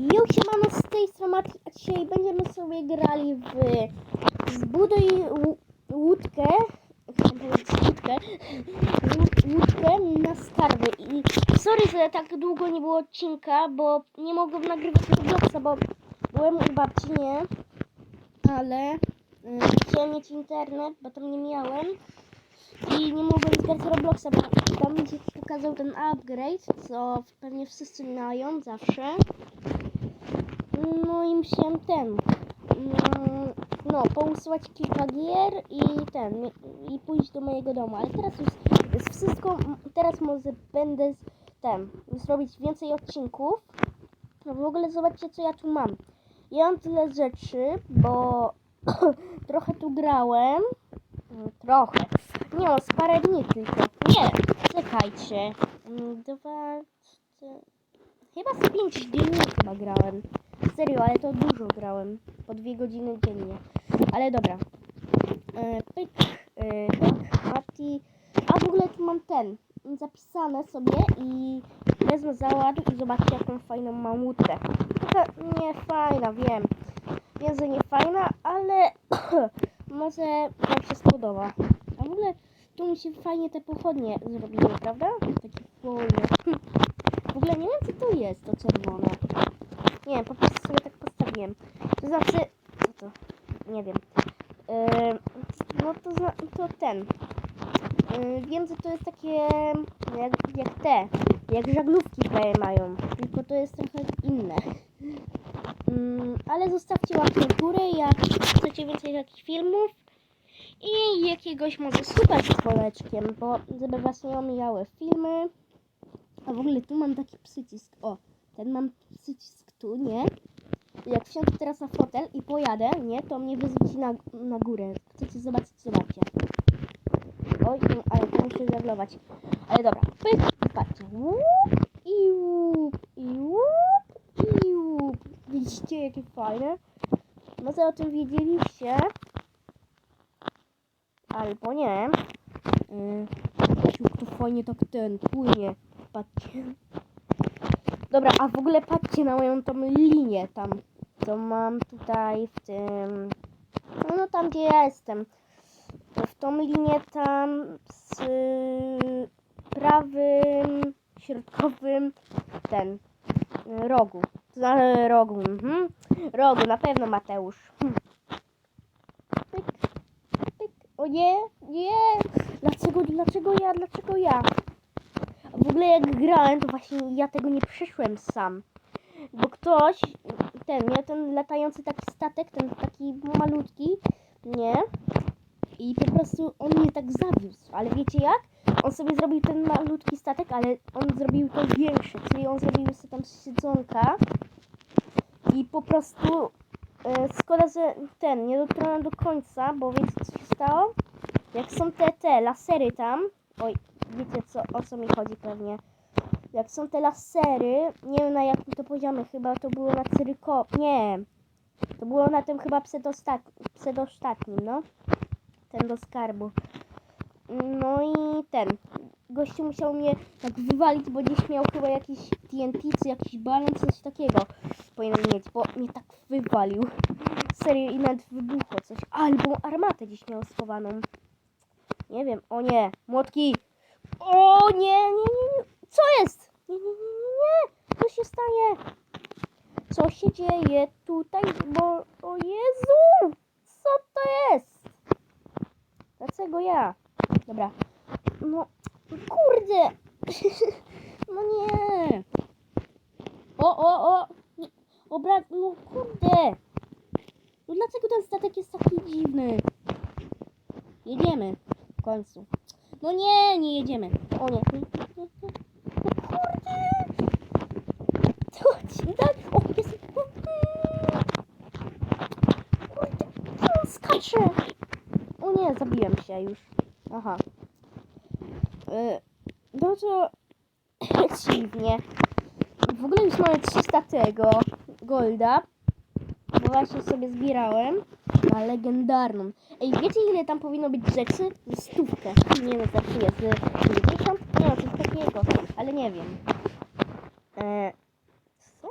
Jo, siemano, z tej strony a dzisiaj będziemy sobie grali w Zbuduj łódkę, łódkę, łó- łódkę na skarby. I sorry, że tak długo nie było odcinka, bo nie mogłem nagrywać tego bo byłem u babci, nie, ale y, chciałem mieć internet, bo tam nie miałem. I nie mogłem zgrać Robloxa, bo tam mi się pokazał ten upgrade, co pewnie wszyscy mają zawsze. No i musiałem ten. mm, No, pousuwać kilka gier i ten. I pójść do mojego domu. Ale teraz już jest wszystko. Teraz może będę z- ten. Zrobić więcej odcinków. No w ogóle zobaczcie, co ja tu mam. Ja mam tyle rzeczy, bo trochę tu grałem. Mm, Trochę. Nie, no, z parę dni tylko. Nie, czekajcie. Mm, Dwa, cztery. Chyba z 5 dni chyba grałem. Serio, ale to dużo grałem. Po dwie godziny dziennie. Ale dobra. E, pyk, e, pyk, Mati. A w ogóle tu mam ten. Zapisane sobie i wezmę załaduj i zobaczcie jaką fajną mam łódkę. Trochę nie fajna, wiem. Wiem, że nie fajna, ale może wam się spodoba. A w ogóle tu mi się fajnie te pochodnie zrobiły, prawda? Takie wolne. W ogóle nie wiem, co to jest, to czerwone. Nie po prostu sobie tak postawiłem. To znaczy, co to? Nie wiem. Yy, no to, to ten. Yy, wiem, że to jest takie jak, jak te, jak żaglówki prawie mają, tylko to jest trochę inne. Yy, ale zostawcie łapkę w górę, jak chcecie więcej takich filmów i jakiegoś może super z koleczkiem, bo żeby was nie omijały filmy. A w ogóle tu mam taki przycisk. O, ten mam przycisk tu, nie? Jak wsiądę teraz na fotel i pojadę, nie? To mnie wyrzuci na, na górę. Chcecie zobaczyć, zobaczcie. Oj, no, ale to muszę żeglować. Ale dobra, pyk, patrzcie. Łup, i łup, i łup, i łup. Widzicie, jakie fajne? Może o tym wiedzieliście. Albo nie. Yy, to fajnie tak ten płynie. Patrzcie. Dobra, a w ogóle patrzcie na moją tą linię tam, co mam tutaj w tym, no, no tam gdzie ja jestem. W tą linię tam z prawym, środkowym, ten, rogu. To znaczy rogu, mhm. Rogu, na pewno Mateusz. Hm. Pyk, pyk. O nie, nie! Dlaczego, dlaczego ja, dlaczego ja? Ogóle jak grałem, to właśnie ja tego nie przeszłem sam. Bo ktoś, ten, miał ten latający taki statek, ten taki malutki, nie? I po prostu on mnie tak zawiózł. Ale wiecie jak? On sobie zrobił ten malutki statek, ale on zrobił to większe. Czyli on zrobił sobie tam siedzonka. I po prostu e, szkoda, że ten, nie dotrwałem do końca, bo wiecie co się stało? Jak są te, te lasery tam, oj, wiecie co, o co mi chodzi pewnie. Jak są te lasery, nie wiem na jakim to poziomie, chyba to było na cyryko... Nie, to było na tym chyba przedostat... przedostatnim, no. Ten do skarbu. No i ten. Gościu musiał mnie tak wywalić, bo gdzieś miał chyba jakiś TNT, czy jakiś balon, coś takiego powinien mieć, bo mnie tak wywalił. Serio, i nawet wybuchło coś. Albo armatę gdzieś miał schowaną. Nie wiem, o nie, młotki. O nie, nie, nie. Co jest? Nie, nie, nie, nie. Co się stanie? Co się dzieje tutaj? Bo, o Jezu! Co to jest? Dlaczego ja? Dobra. No, kurde. No nie. O, o, o. Nie. Obra, no kurde. No dlaczego ten statek jest taki dziwny? Jedziemy. W końcu. No nie, nie jedziemy. O nie. nie, nie. No kurde. Chodź, tak. O, jest. Kurde, on skacze. O nie, zabiłem się już. Aha. Y, No to dziwnie. W ogóle już mamy 300 tego golda. Bo właśnie sobie zbierałem ma legendarną. Ej, wiecie ile tam powinno być rzeczy? Stówkę. Nie wiem, co tu jest. 50? Nie wiem, coś takiego. Ale nie wiem. Eee, co?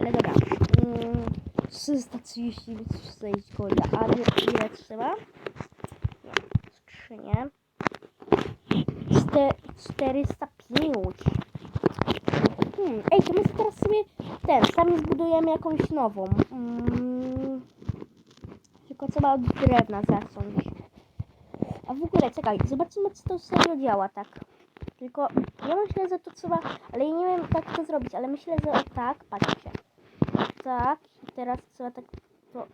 ale dobra. Eee, 336 golda. A ile trzeba? Nie, skrzynie. 4, 405. Hmm, ej, to my sobie ten, sami zbudujemy jakąś nową. Mm, tylko trzeba od drewna zacząć. A w ogóle, czekaj, zobaczymy, czy to serio działa tak. Tylko ja myślę, że to trzeba, ale ja nie wiem, jak to zrobić, ale myślę, że o tak, patrzcie. Tak, i teraz trzeba tak to...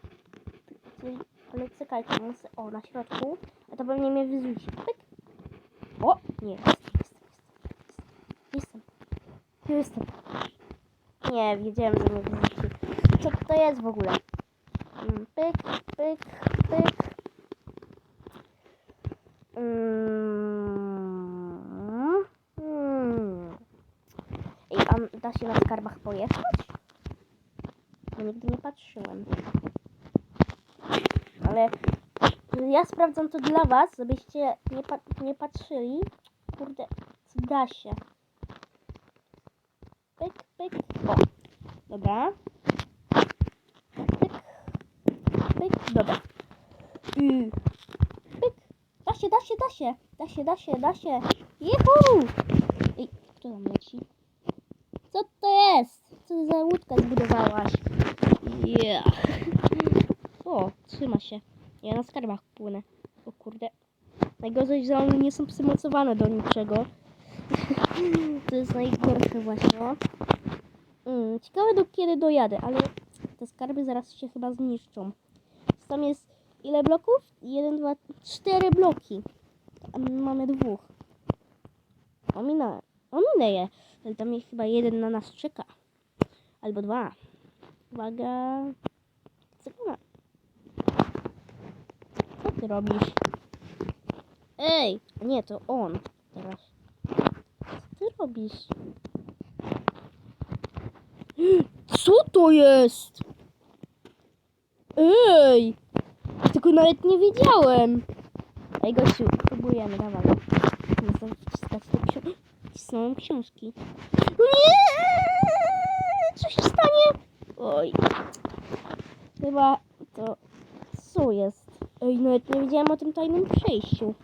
Ale czekajcie, muszę, o, na środku, a to pewnie mnie wyrzuci. Pyk. O, nie, jestem, jestem, jestem, jestem. Nie, wiedziałem, że mnie wyrzuci. Co to jest w ogóle? Mm, Pyk, pyk, pyk. Mm, mm. Ej, a da się na skarbach pojechać? Nigdy nie patrzyłem. Ale ja sprawdzam to dla was, żebyście nie, pa nie patrzyli. Kurde, da się. Pyk. O, dobra. Pyk, pyk, dobra. I pyk. Da się, da się, da się. Da się, da się, da się. Juhu! Ej, kto tam leci? Co to jest? Co za łódkę zbudowałaś? Yeah. O, trzyma się. Ja na skarbach płynę. O kurde. Najgorzej, że one nie są przymocowane do niczego. to jest najgorsze właśnie. Mm, ciekawe do kiedy dojadę, ale te skarby zaraz się chyba zniszczą. Tam jest ile bloków? Jeden, dwa, cztery bloki. A my mamy dwóch. Ominę. Ominę je. Ale tam jest chyba jeden na nas czeka. Albo dwa. Uwaga. Ma? Co ty robisz? Ej! Nie, to on. Teraz. Co ty robisz? Co to jest? Ej! Tego nawet nie wiedziałem. Ej, gościu, próbujemy, dawaj. Muszę wciskać te książki. Wcisnąłem książki. Nie! Co się stanie? Oj. Chyba to... Co jest? Ej, nawet nie wiedziałem o tym tajnym przejściu.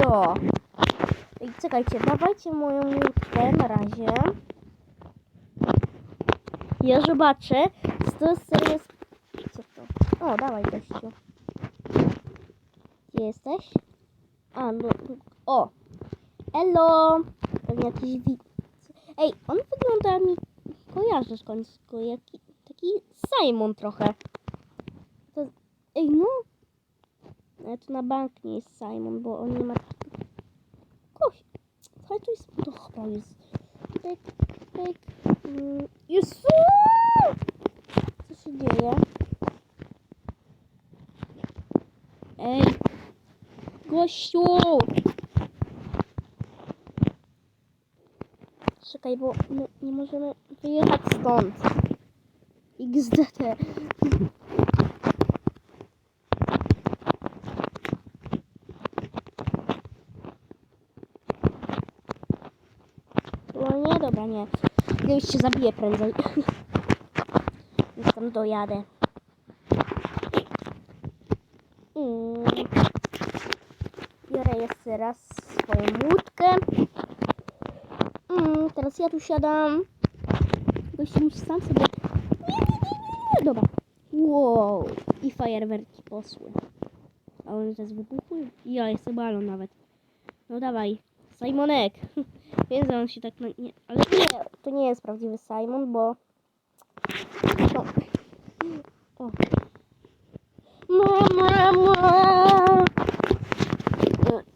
Jo. Ej, czekajcie, dawajcie moją łódkę na razie. Ja zobaczę, czy to jest... Co to? O, dawaj gościu. Gdzie jesteś? A, no... O! Elo! Pewnie jakiś wi... Ej, on wygląda mi... Kojarzę skądś go, jaki... Taki Simon trochę. To... Ej, no! Ale to na bank nie jest Simon, bo on nie ma... Koś... Ale to jest... Chyba jest... Pyk, pyk... Mm, Jezu! Co się dzieje? Ej! Gościu! Czekaj, bo my nie możemy wyjechać stąd. XDT. O nie, dobra, nie. Ja już się zabiję prędzej. Już tam dojadę. Mm. Biorę jeszcze raz swoją łódkę. Mm, teraz ja tu siadam. Gościu musi sam sobie... Dobra. Wow. I fajerwerki posły. A one teraz wybuchły? Ja, jest balon nawet. No dawaj. Simonek. Wiem, że on się tak... Na... Nie, to nie jest prawdziwy Simon, bo... O. Mama!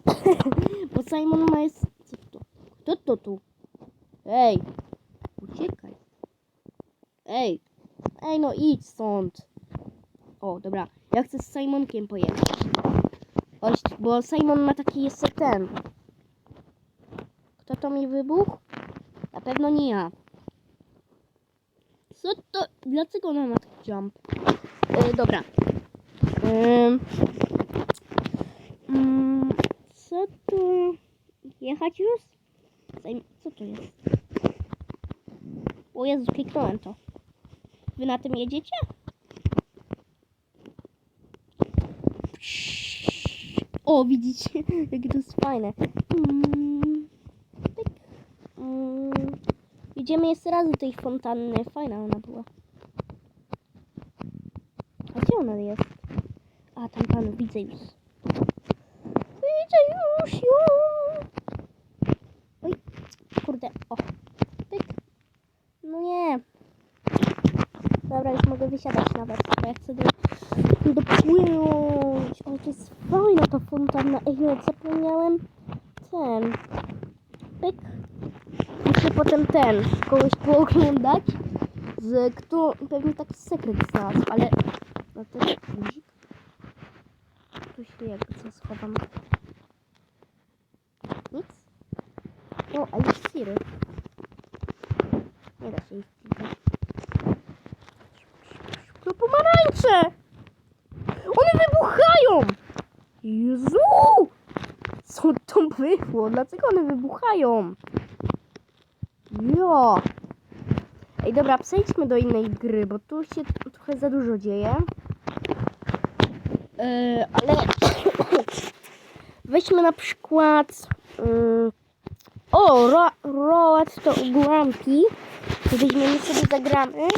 Bo Simon ma jest... Co to? Kto to tu? Ej! Uciekaj. Ej! Ej, no idź stąd. O, dobra. Ja chcę z Simonkiem pojechać. Chodź, bo Simon ma taki jeszcze ten. Kto to mi wybuchł? Na pewno nie ja. Co to? Dlaczego ona ma taki jump? E, dobra. Mm, co tu? Jechać już? Co to jest? O Jezu, kliknąłem to. Wy na tym jedziecie? O, widzicie, jakie to jest fajne. Mm, pyk. Mm. Idziemy jeszcze raz do tej fontanny. Fajna ona była. A gdzie ona jest? A, tam panu, widzę już. Widzę już ją. Oj, kurde, o. Pyk. No nie. Dobra, już mogę wysiadać nawet, bo ja chcę do, dopłynąć. O, to jest fajna ta fontanna. Ej, no, zapomniałem ten. Pyk. Muszę potem ten, kogoś pooglądać, z kto pewnie taki sekret znalazł, ale to jest guzik. Tu się jakby co schowam. Nic? O, eliksiry. Nie da się ich. To pomarańcze! One wybuchają! Jezu! Co to było? Dlaczego one wybuchają? Jo! Ej, dobra, przejdźmy do innej gry, bo tu się trochę za dużo dzieje. Yy, ale weźmy na przykład yy, o, ro, Road to Grumpy. Weźmiemy sobie zagramy,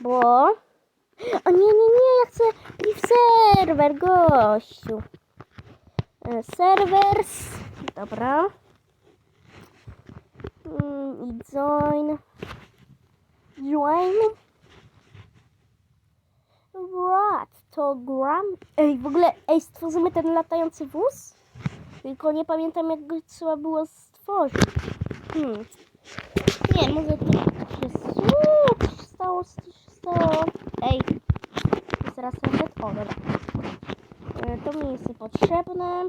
bo o nie, nie, nie, ja chcę priv serwer, gościu. E, Servers, dobra. I join. Join. What? To gram. Ej, w ogóle, ej, stworzymy ten latający wóz? Tylko nie pamiętam, jak go trzeba było stworzyć. Hmm. Nie, może to jest... Uuu, się stało, się stało? Ej, teraz reset? O, dobra. E, To mi jest niepotrzebne.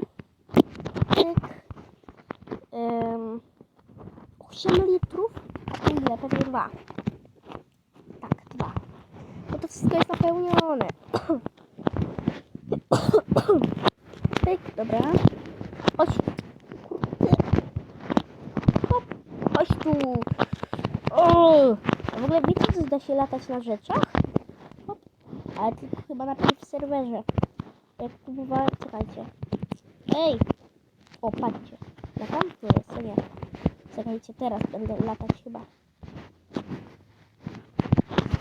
Tyk. Ym, 8 litrów? A to ile? Pewnie dwa. Tak, dwa. Bo to wszystko jest napełnione. Pyk, dobra. Chodź. Kurde. Hop. Chodź tu. O! A w ogóle wiecie, że da się latać na rzeczach? Hop. Ale tylko chyba najpierw w serwerze. Jak próbowałem, czekajcie. Ej! O, patrzcie. Na tam tu jest, nie. Czekajcie, teraz będę latać chyba.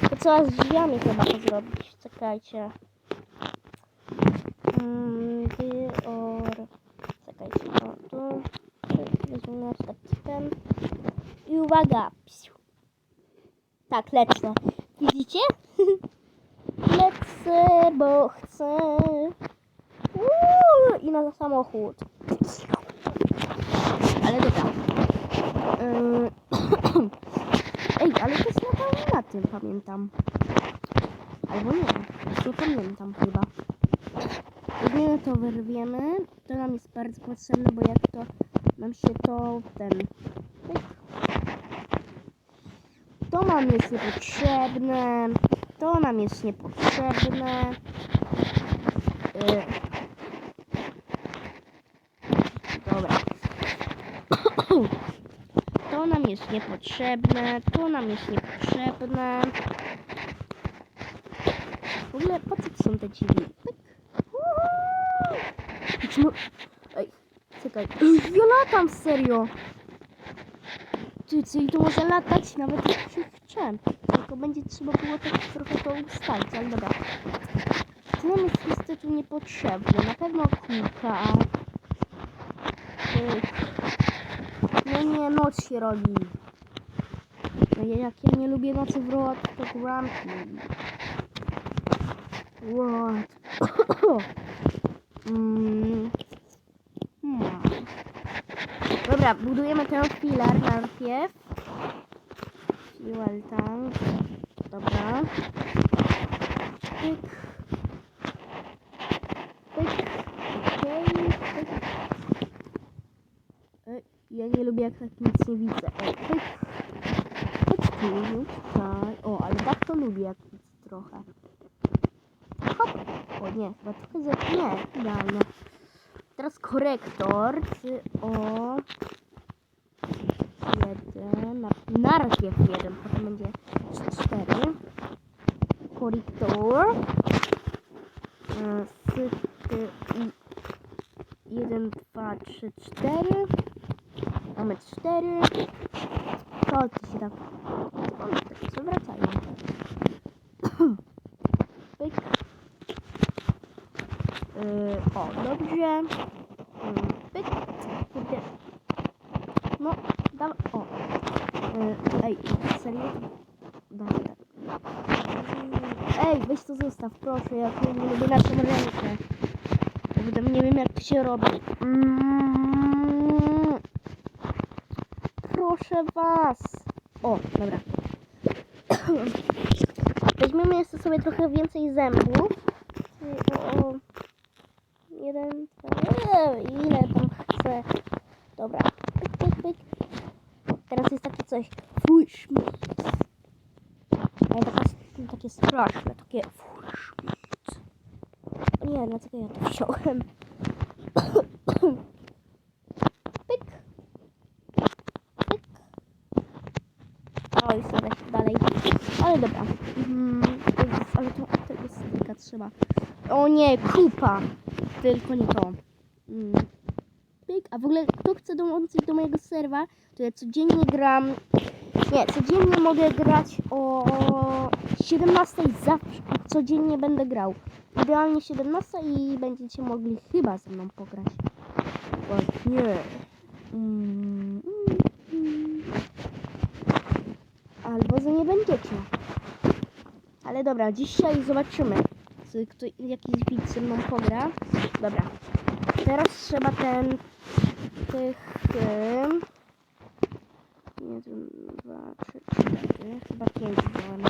To trzeba z drzwiami chyba to zrobić. Czekajcie. Mm, wy or... Czekajcie, o tu. Weźmiemy na ten. I uwaga. Psiu. Tak, lecę. Widzicie? lecę, bo chcę. Uuu, I na samochód. Ale dobra. Yy, Ej, ale to jest na, na tym, pamiętam. Albo nie, nie pamiętam chyba. Jedynie to wyrwiemy. To nam jest bardzo potrzebne, bo jak to nam się to ten. To nam jest niepotrzebne. To nam jest niepotrzebne. Yy. Dobra. To nam jest niepotrzebne. To nam jest niepotrzebne. W ogóle po co są te? Pyk. Uhu. No, ej, czekaj. Ja latam serio. Ty, czyli to może latać nawet jak się chce. Tylko będzie trzeba było tak trochę to ustalić, ale dobra. To nam jest niestety niepotrzebne. Na pewno kółka. Pyk. Nie, noc się robi. No ja, jak ja nie lubię nocy w rok, to grumpy. What? mm. hmm. Dobra, budujemy ten filar najpierw. Fuel tank. Dobra. Pyk. Pyk. Okej. Pyk. Ej, Ja nie lubię jak tak nic nie widzę. Ej, pyk. Chodź tu. O, ale tak to lubię jak nic trochę. Hop. O nie, chyba trochę za... Nie, idealnie. Teraz korektor. Czy o... Jeden. Na, najpierw jeden, potem będzie cztery. E, Sy, ty, i. Jeden, dwa, trzy, cztery. Cztery. Ty się tak. One tak się wracają. Pyk. Yy, o, dobrze. Yy, pyk. Kurde. No, dawaj. O. Yy, ej, serio? Dawaj, tak. Ej, weź to zostaw, proszę, ja tu nie lubię naszą rękę. Kurde, nie wiem jak to się robi. Mm. Proszę was. O, dobra. Weźmiemy jeszcze sobie trochę więcej zębów. O, jeden, dwa, e, ile tam chcę. Dobra. Pyk, pyk, pyk. Teraz jest takie coś. Fuś. Ale taka, takie straszne, takie fuś. O nie, dlaczego ja to wziąłem? Pyk. Pyk. O, już sobie dalej. Ale dobra. Mhm, to jest, ale to, to jest tylko trzeba. O nie, kupa. Tylko nie to. Mm. Pyk. A w ogóle kto chce dołączyć do mojego serwa, to ja codziennie gram. Nie, codziennie mogę grać o 17 zawsze. Codziennie będę grał. Idealnie 17 i będziecie mogli chyba ze mną pograć. Bo nie. Mm, mm. Albo że nie będziecie. Ale dobra, dzisiaj zobaczymy, kto, jakiś widz ze mną pogra. Dobra. Teraz trzeba ten tych em, jeden, dwa, trzy, cztery, chyba pięć wziąłem.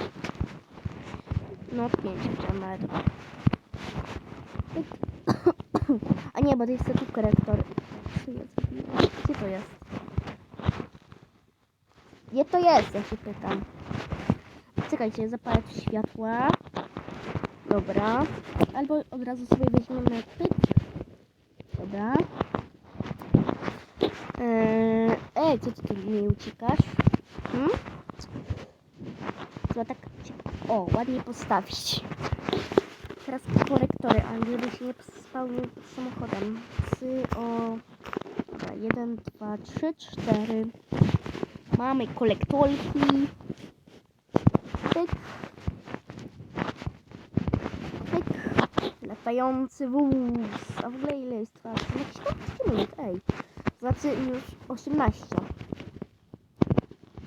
No pięć wziąłem, ale dobra. A nie, bo to jest tu korektor. Gdzie to jest? Gdzie to jest? Ja się pytam. Czekajcie, zapalę światła. Dobra. Albo od razu sobie weźmiemy pyk. Dobra. Eee, ej, co ty tu nie uciekasz? Hmm? Trzeba tak o, ładnie postawić. Teraz korektory, ale żeby się nie spełnił samochodem. Trzy, o... Dobra, jeden, dwa, trzy, cztery. Mamy kolektorki. Pyk. Pyk. Latający wóz. A w ogóle ile jest trwa? Jakiś tam minut, ej. Znaczy już 18.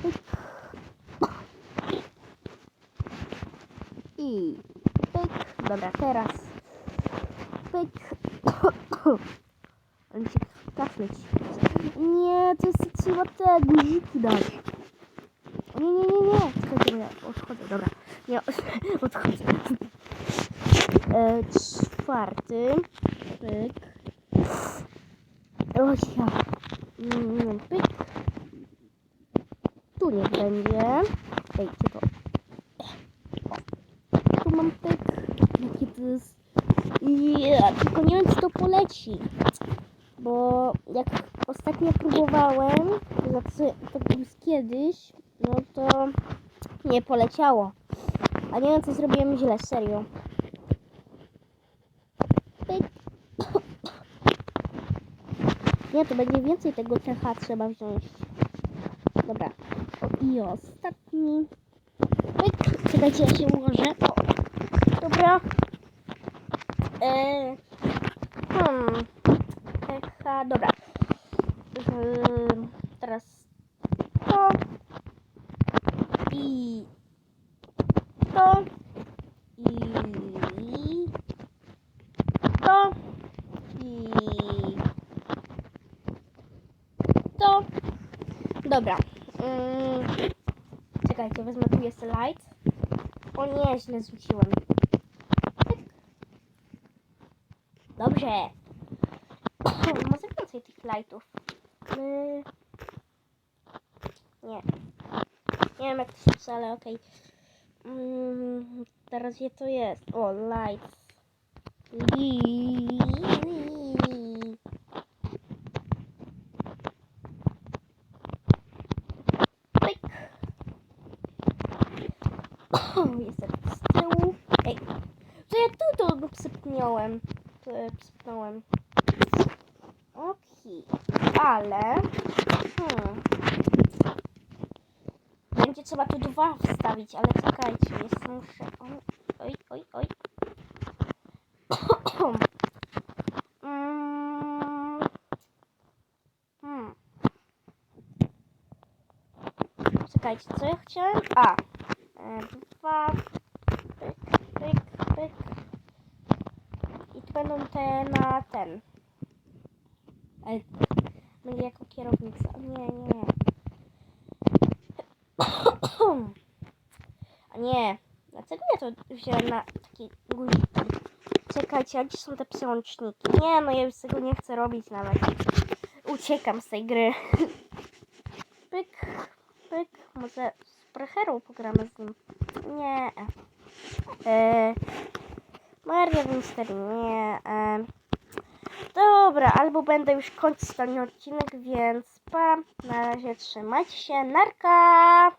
Pyk. I pyk. Dobra, teraz. Pyk. Ale mi się kafleć. Nie, to jest trzeba te guziki dać. Nie, nie, nie, nie. Czekajcie, bo ja odchodzę, dobra. Nie, odchodzę. E, czwarty. Pyk. Oj, ja. Mm, pyk. Tu niech będzie. Ej, gdzie to? O. Tu mam pyk. Jaki to jest... Ja, tylko nie wiem, czy to poleci. Bo jak ostatnio próbowałem, to znaczy to już kiedyś, no to nie poleciało. A nie wiem, co zrobiłem źle, serio. Nie, to będzie więcej tego cecha trzeba wziąć. Dobra. I ostatni. Pyk. Czekajcie, ja się ułożę. Dobra. E, hmm. Cecha, dobra. Ym, teraz to. I to. I to. I to. Dobra. Ym, czekajcie, wezmę tu jest light. O nie, źle zrzuciłem. Dobrze. Może więcej tych lightów. Yy. Nie. Nie wiem jak to się pisze, ale okej. Mm, teraz gdzie to jest? O, lights. Li. Pyk. O, jest tak z tyłu. psypnąłem. P- Psypnąłem. Okej. Ale... Hmm. Będzie trzeba tu dwa wstawić, ale czekajcie, jeszcze muszę... Oj, oj, oj, oj. Mm. Hmm. Czekajcie, co ja chciałem? A. E, dwa. Pyk, pyk, pyk. I tu będą te na ten. Ale będzie jako kierownica. Nie, nie. A nie. Dlaczego ja to wziąłem na taki guzik? Czekajcie, a gdzie są te przełączniki? Nie, no ja już tego nie chcę robić nawet. Uciekam z tej gry. Pyk, pyk. Może z Precherą pogramy z nim. Nie. E, Maria Winster, nie. E, dobra, albo będę już kończyć ten odcinek, więc pa. Na razie trzymajcie się. Narka!